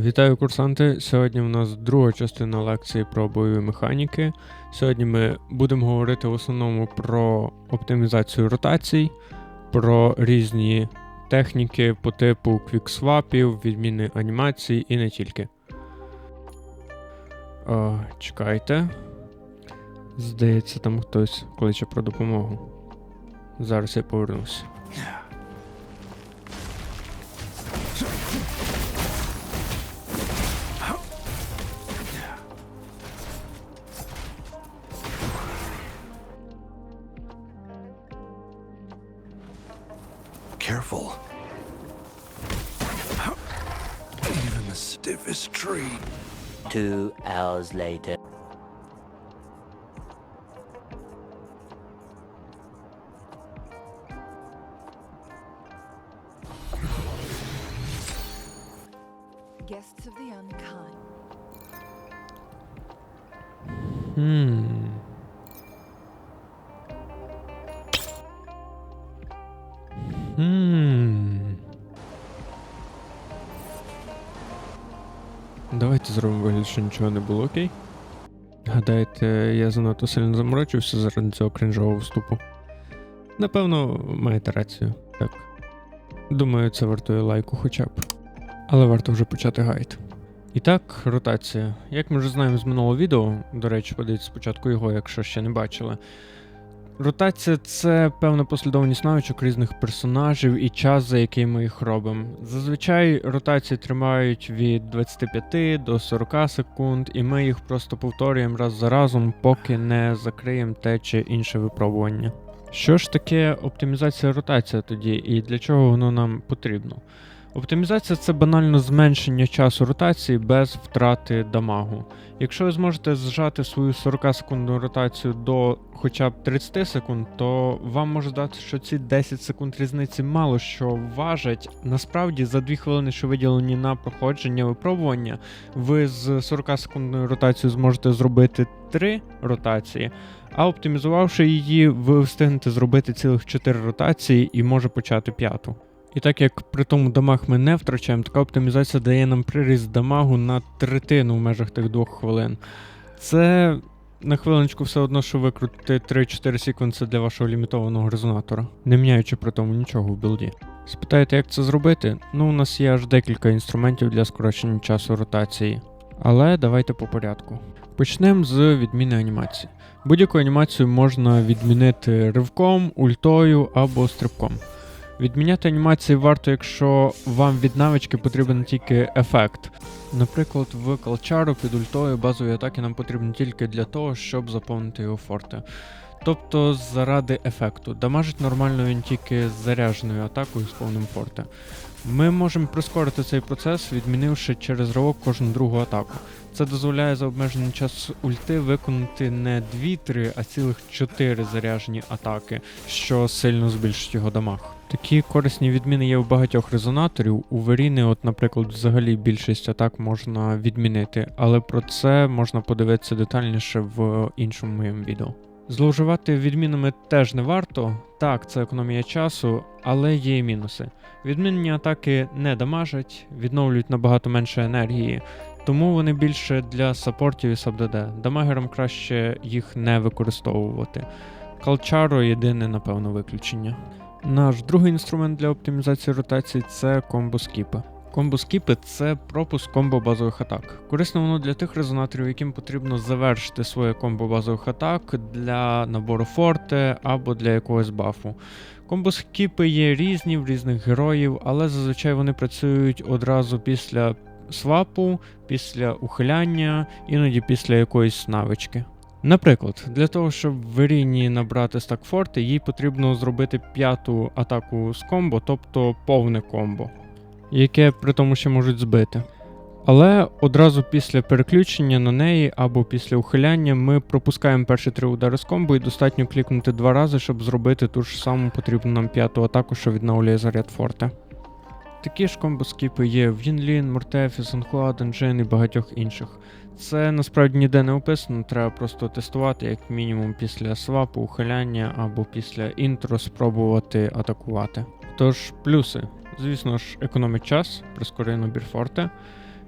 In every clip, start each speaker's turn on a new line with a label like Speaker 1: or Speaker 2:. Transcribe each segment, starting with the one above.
Speaker 1: Вітаю курсанти! Сьогодні в нас друга частина лекції про бойові механіки. Сьогодні ми будемо говорити в основному про оптимізацію ротацій, про різні техніки по типу квіксвапів, відміни анімацій і не тільки. О, чекайте. Здається, там хтось кличе про допомогу. Зараз я повернуся.
Speaker 2: Two hours later.
Speaker 3: Guests of the unkind.
Speaker 1: Хм. Давайте зробимо вигляд, що нічого не було, окей? Гадаєте, я занадто сильно заморочився заради цього кринжового вступу? Напевно, маєте рацію, так. Думаю, це вартує лайку хоча б. Але варто вже почати гайд. І так, ротація. Як ми вже знаємо з минулого відео, до речі, подивіться спочатку його, якщо ще не бачили. Ротація це певна послідовність навичок різних персонажів і час, за який ми їх робимо. Зазвичай ротації тримають від 25 до 40 секунд, і ми їх просто повторюємо раз за разом, поки не закриємо те чи інше випробування. Що ж таке оптимізація ротація тоді, і для чого воно нам потрібно? Оптимізація це банально зменшення часу ротації без втрати дамагу. Якщо ви зможете зжати свою 40 секундну ротацію до хоча б 30 секунд, то вам може здати, що ці 10 секунд різниці мало що важать. Насправді, за 2 хвилини, що виділені на проходження випробування, ви з 40 секундною ротацією зможете зробити 3 ротації. А оптимізувавши її, ви встигнете зробити цілих 4 ротації і може почати п'яту. І так як при тому дамаг ми не втрачаємо, така оптимізація дає нам приріст дамагу на третину в межах тих двох хвилин. Це на хвилиночку все одно, що викрутити 3-4 секунди для вашого лімітованого резонатора, не міняючи при тому нічого в білді. Спитаєте, як це зробити? Ну, у нас є аж декілька інструментів для скорочення часу ротації. Але давайте по порядку. Почнемо з відміни анімації. Будь-яку анімацію можна відмінити ривком, ультою або стрибком. Відміняти анімації варто, якщо вам від навички потрібен тільки ефект. Наприклад, в Калчару під ультою базові атаки нам потрібні тільки для того, щоб заповнити його форти. Тобто заради ефекту. Дамажить нормально він тільки з зарядженою атакою з повним форте. Ми можемо прискорити цей процес, відмінивши через ривок кожну другу атаку. Це дозволяє за обмежений час ульти виконати не 2-3, а цілих 4 заряжені атаки, що сильно збільшить його дамаг. Такі корисні відміни є у багатьох резонаторів. У Веріни, от, наприклад, взагалі більшість атак можна відмінити, але про це можна подивитися детальніше в іншому моєму відео. Зловживати відмінами теж не варто. Так, це економія часу, але є і мінуси. Відмінні атаки не дамажать, відновлюють набагато менше енергії, тому вони більше для саппортів і саб-ДД. Дамагерам краще їх не використовувати. Калчаро єдине, напевно, виключення. Наш другий інструмент для оптимізації ротації це комбо-скіпи. Комбо-скіпи це пропуск комбо базових атак. Корисно воно для тих резонаторів, яким потрібно завершити своє комбо базових атак для набору форте або для якогось бафу. Комбо-скіпи є різні в різних героїв, але зазвичай вони працюють одразу після свапу, після ухиляння, іноді після якоїсь навички. Наприклад, для того, щоб в Веріні набрати стак форти, їй потрібно зробити п'яту атаку з комбо, тобто повне комбо, яке при тому ще можуть збити. Але одразу після переключення на неї або після ухиляння ми пропускаємо перші три удари з комбо і достатньо клікнути два рази, щоб зробити ту ж саму потрібну нам п'яту атаку, що відновлює заряд форте. Такі ж комбо-скіпи є в Юнлін, Мортефі, Санхуа, Денджин і багатьох інших. Це насправді ніде не описано, треба просто тестувати, як мінімум після свапу, ухиляння або після інтро спробувати атакувати. Тож, плюси. Звісно ж, економить час, прискорює набір форте.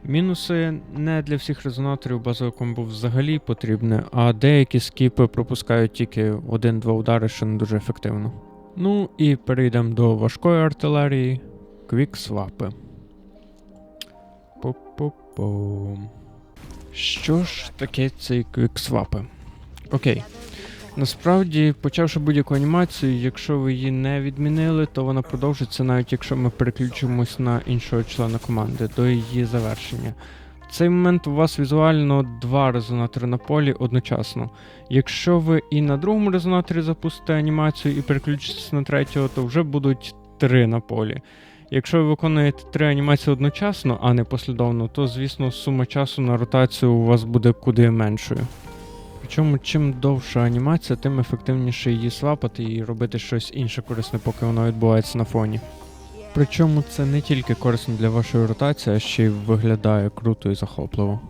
Speaker 1: Мінуси не для всіх резонаторів базове комбо взагалі потрібне, а деякі скіпи пропускають тільки один-два удари, що не дуже ефективно. Ну і перейдемо до важкої артилерії квіксвапи. Пу-пу-пум. Що ж таке ці квіксвапи? Окей. Насправді, почавши будь-яку анімацію, якщо ви її не відмінили, то вона продовжиться, навіть якщо ми переключимось на іншого члена команди до її завершення. В цей момент у вас візуально два резонатори на полі одночасно. Якщо ви і на другому резонаторі запустите анімацію і переключитесь на третього, то вже будуть три на полі. Якщо ви виконуєте три анімації одночасно, а не послідовно, то звісно сума часу на ротацію у вас буде куди меншою. Причому чим довша анімація, тим ефективніше її свапати і робити щось інше корисне, поки воно відбувається на фоні. Причому це не тільки корисно для вашої ротації, а ще й виглядає круто і захопливо.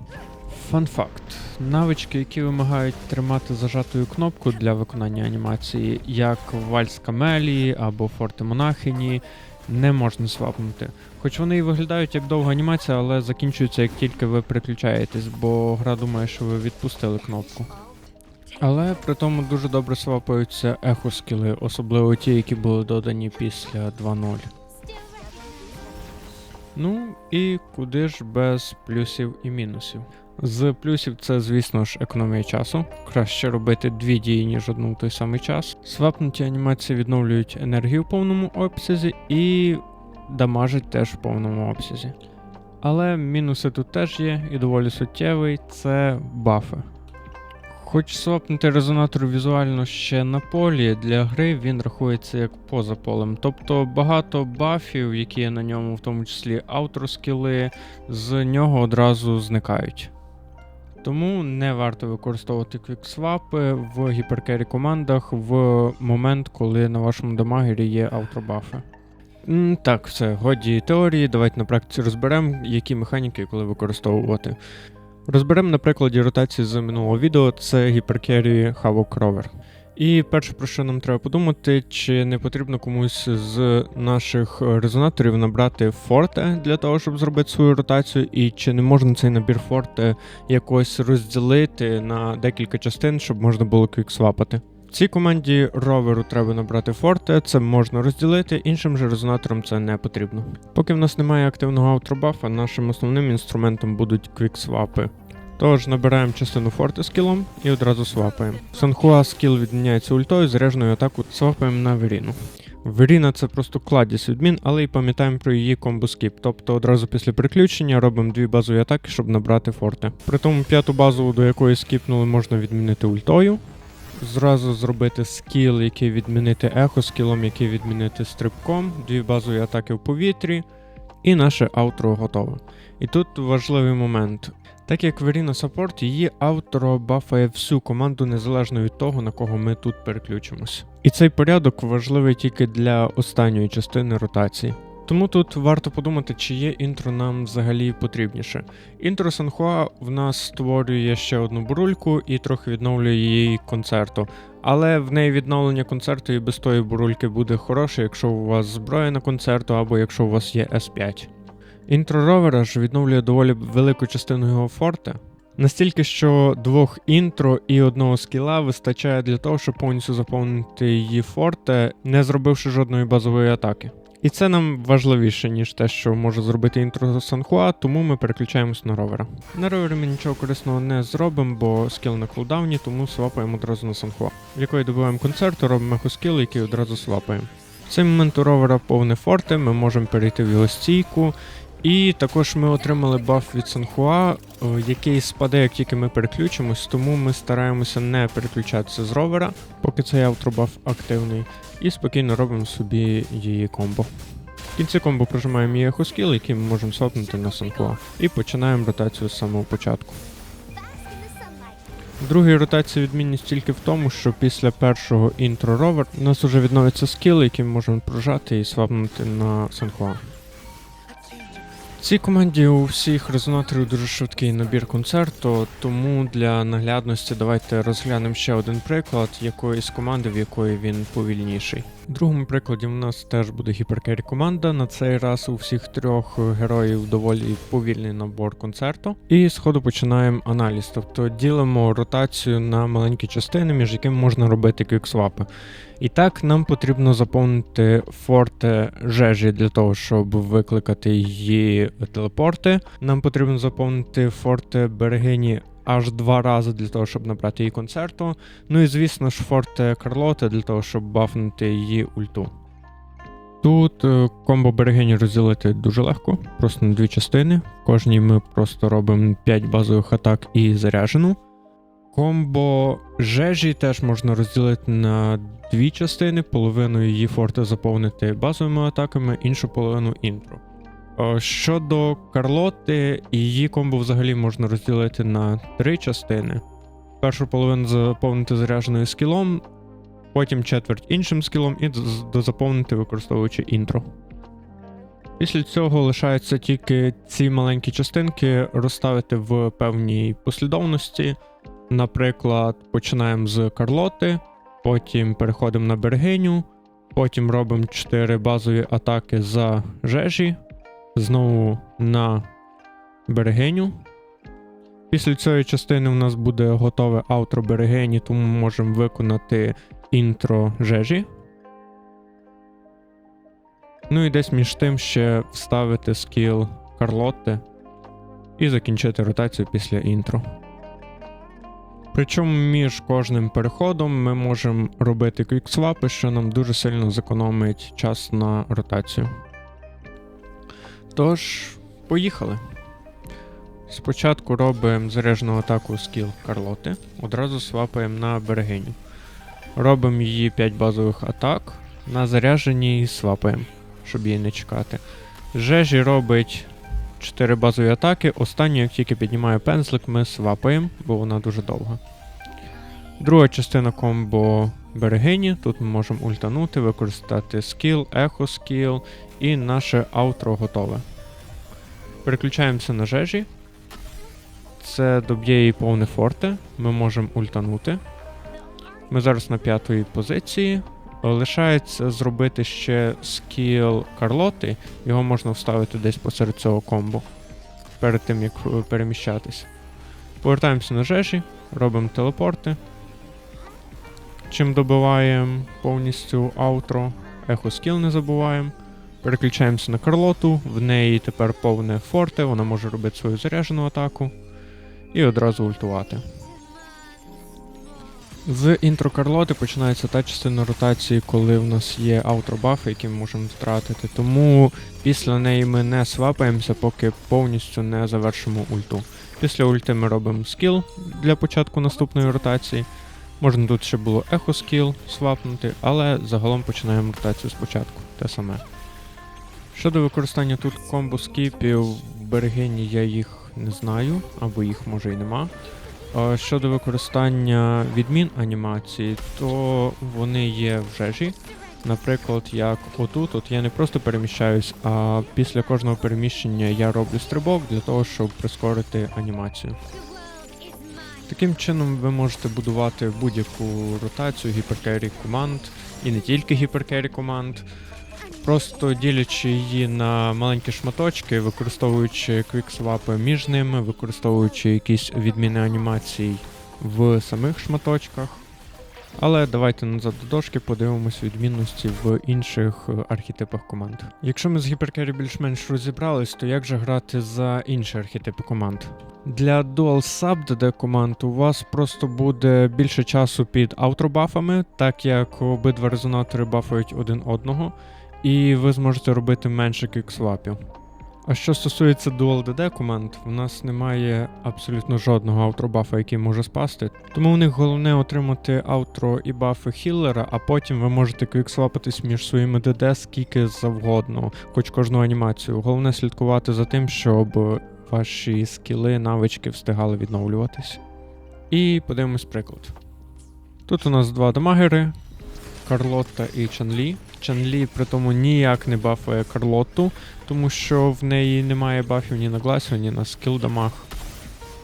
Speaker 1: Фан факт: навички, які вимагають тримати зажатою кнопку для виконання анімації, як вальс камелії або форти монахині, не можна свапнути. Хоч вони і виглядають як довга анімація, але закінчуються як тільки ви переключаєтесь, бо гра думає, що ви відпустили кнопку. Але при тому дуже добре свапаються ехо-скіли, особливо ті, які були додані після 2.0. Ну і куди ж без плюсів і мінусів? З плюсів це, звісно ж, економія часу. Краще робити дві дії, ніж одну в той самий час. Свапнуті анімації відновлюють енергію в повному обсязі і дамажить теж в повному обсязі. Але мінуси тут теж є, і доволі суттєвий це бафи. Хоч свапнути резонатор візуально ще на полі, для гри він рахується як поза полем. Тобто багато бафів, які є на ньому, в тому числі аутроскіли, з нього одразу зникають. Тому не варто використовувати квіксвапи в гіперкері командах в момент, коли на вашому дамагері є аутробафи. Так, все, годі теорії, давайте на практиці розберемо, які механіки коли використовувати. Розберемо на прикладі ротації з минулого відео, це гіперкері Havoc Rover. І перше, про що нам треба подумати, чи не потрібно комусь з наших резонаторів набрати форте для того, щоб зробити свою ротацію, і чи не можна цей набір форте якось розділити на декілька частин, щоб можна було квіксвапати. Цій команді роверу треба набрати форте, це можна розділити, іншим же резонаторам це не потрібно. Поки в нас немає активного аутробафа, нашим основним інструментом будуть квіксвапи. Тож набираємо частину форте скілом і одразу свапаємо. Санхуа скіл відміняється ультою, заряженою атаку свапаємо на Веріну. Веріна це просто кладість відмін, але й пам'ятаємо про її комбо-скіп, тобто одразу після переключення робимо дві базові атаки, щоб набрати форте. При тому п'яту базову, до якої скіпнули, можна відмінити ультою. Зразу зробити скіл, який відмінити ехо скілом, який відмінити стрибком, дві базові атаки в повітрі, і наше аутро готове. І тут важливий момент. Так як Verina Support, її аутро бафає всю команду незалежно від того, на кого ми тут переключимось. І цей порядок важливий тільки для останньої частини ротації. Тому тут варто подумати, чи є інтро нам взагалі потрібніше. Інтро Санхуа в нас створює ще одну бурульку і трохи відновлює її концерту. Але в неї відновлення концерту і без тої бурульки буде хороше, якщо у вас зброя на концерту або якщо у вас є S5. Інтро ровера ж відновлює доволі велику частину його форте. Настільки, що двох інтро і одного скіла вистачає для того, щоб повністю заповнити її форте, не зробивши жодної базової атаки. І це нам важливіше, ніж те, що може зробити інтро Санхуа, тому ми переключаємось на ровера. На ровері ми нічого корисного не зробимо, бо скіл на кулдауні, тому свапаємо одразу на Санхуа. В якої добиваємо концерту, робимо скіл, який одразу свапаємо. В цей момент у ровера повне форте, ми можемо перейти в його стійку. І також ми отримали баф від Санхуа, е, який спаде, як тільки ми переключимось, тому ми стараємося не переключатися з ровера, поки цей аутробаф активний, і спокійно робимо собі її комбо. В кінці комбо прожимаємо її ехоскіл, який ми можемо сопнути на Санхуа, і починаємо ротацію з самого початку. В другій ротації відмінність тільки в тому, що після першого інтро ровер у нас вже відновиться скіл, який ми можемо прожати і свапнути на Санхуа. В цій команді у всіх резонаторів дуже швидкий набір концерту, тому для наглядності давайте розглянемо ще один приклад якоїсь команди, в якої він повільніший. У другому прикладі в нас теж буде гіперкері команда. На цей раз у всіх трьох героїв доволі повільний набор концерту. І сходу починаємо аналіз, тобто ділимо ротацію на маленькі частини, між якими можна робити квіксвапи. І так, нам потрібно заповнити форте жежі для того, щоб викликати її телепорти. Нам потрібно заповнити форте берегині аж два рази для того, щоб набрати її концерту. Ну і звісно ж, форте Карлоти для того, щоб бафнути її ульту. Тут е, комбо берегині розділити дуже легко, просто на дві частини. В кожній ми просто робимо 5 базових атак і заряжену. Комбо жежі теж можна розділити на дві частини, половину її форти заповнити базовими атаками, іншу половину інтро. Щодо Карлоти, її комбо взагалі можна розділити на три частини. Першу половину заповнити зарядженою скілом, потім четверть іншим скілом і дозаповнити використовуючи інтро. Після цього лишаються тільки ці маленькі частинки розставити в певній послідовності. Наприклад, починаємо з Карлоти, потім переходимо на Бергиню, потім робимо 4 базові атаки за жежі, знову на Бергиню. Після цієї частини у нас буде готове аутро Бергині, тому ми можемо виконати інтро жежі. Ну і десь між тим ще вставити скіл Карлотти і закінчити ротацію після інтро. Причому між кожним переходом ми можемо робити квіксвапи, що нам дуже сильно зекономить час на ротацію. Тож, поїхали. Спочатку робимо заряджену атаку скіл Карлоти, одразу свапаємо на берегиню. Робимо її 5 базових атак, на зарядженій свапаємо, щоб її не чекати. Жежі робить 4 базові атаки. Останню, як тільки піднімає пензлик, ми свапаємо, бо вона дуже довга. Друга частина комбо берегині. Тут ми можемо ультанути, використати скіл, ехо скіл і наше аутро готове. Переключаємося на жежі. Це доб'є її повне форте. Ми можемо ультанути. Ми зараз на п'ятій позиції. Лишається зробити ще скіл Карлоти. Його можна вставити десь посеред цього комбо. Перед тим як е, переміщатись. Повертаємося на жежі, робимо телепорти. Чим добиваємо повністю аутро. Ехо скіл не забуваємо. Переключаємося на Карлоту. В неї тепер повне форте, вона може робити свою заряджену атаку. І одразу ультувати. З інтро Карлоти починається та частина ротації, коли в нас є аутробафи, які ми можемо втратити. Тому після неї ми не свапаємося, поки повністю не завершимо ульту. Після ульти ми робимо скіл для початку наступної ротації. Можна тут ще було ехо скіл свапнути, але загалом починаємо ротацію спочатку. Те саме. Щодо використання тут комбо скіпів, в берегині я їх не знаю, або їх може і нема. Щодо використання відмін анімації, то вони є в жежі. Наприклад, як отут, от я не просто переміщаюсь, а після кожного переміщення я роблю стрибок для того, щоб прискорити анімацію. Таким чином ви можете будувати будь-яку ротацію гіперкері команд, і не тільки гіперкері команд, просто ділячи її на маленькі шматочки, використовуючи квіксвапи між ними, використовуючи якісь відміни анімацій в самих шматочках. Але давайте назад до дошки подивимось відмінності в інших е, архетипах команд. Якщо ми з гіперкері більш-менш розібрались, то як же грати за інші архетипи команд? Для Dual Sub DD команд у вас просто буде більше часу під аутробафами, так як обидва резонатори бафають один одного, і ви зможете робити менше кіксвапів. А що стосується Dual DD команд, в нас немає абсолютно жодного аутробафа, який може спасти. Тому у них головне отримати аутро і бафи хіллера, а потім ви можете квіксвапитись між своїми ДД скільки завгодно, хоч кожну анімацію. Головне слідкувати за тим, щоб ваші скіли, навички встигали відновлюватись. І подивимось приклад. Тут у нас два дамагери: Карлотта і Чанлі. Чанлі при тому ніяк не бафає Карлотту, тому що в неї немає бафів ні на гласі, ні на скіл дамаг.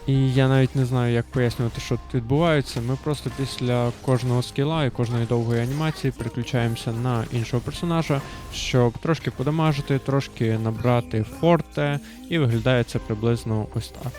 Speaker 1: І я навіть не знаю, як пояснювати, що тут відбувається. Ми просто після кожного скіла і кожної довгої анімації переключаємося на іншого персонажа, щоб трошки подамажити, трошки набрати форте, і виглядає це приблизно ось так.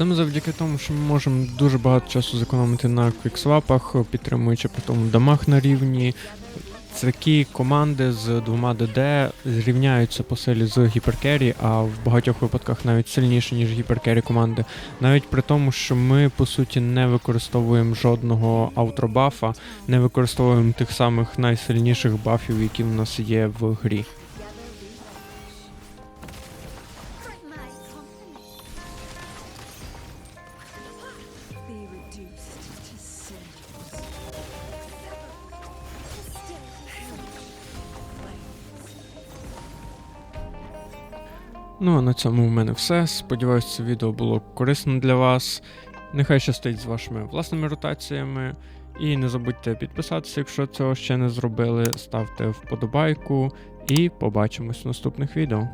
Speaker 1: Саме завдяки тому, що ми можемо дуже багато часу зекономити на квіксвапах, підтримуючи при тому дамаг на рівні. Такі команди з двома ДД зрівняються по силі з гіперкері, а в багатьох випадках навіть сильніше, ніж гіперкері команди. Навіть при тому, що ми по суті не використовуємо жодного аутробафа, не використовуємо тих самих найсильніших бафів, які в нас є в грі. Ну а на цьому в мене все. Сподіваюсь, це відео було корисно для вас. Нехай щастить з вашими власними ротаціями. І не забудьте підписатися, якщо цього ще не зробили. Ставте вподобайку і побачимось в наступних відео.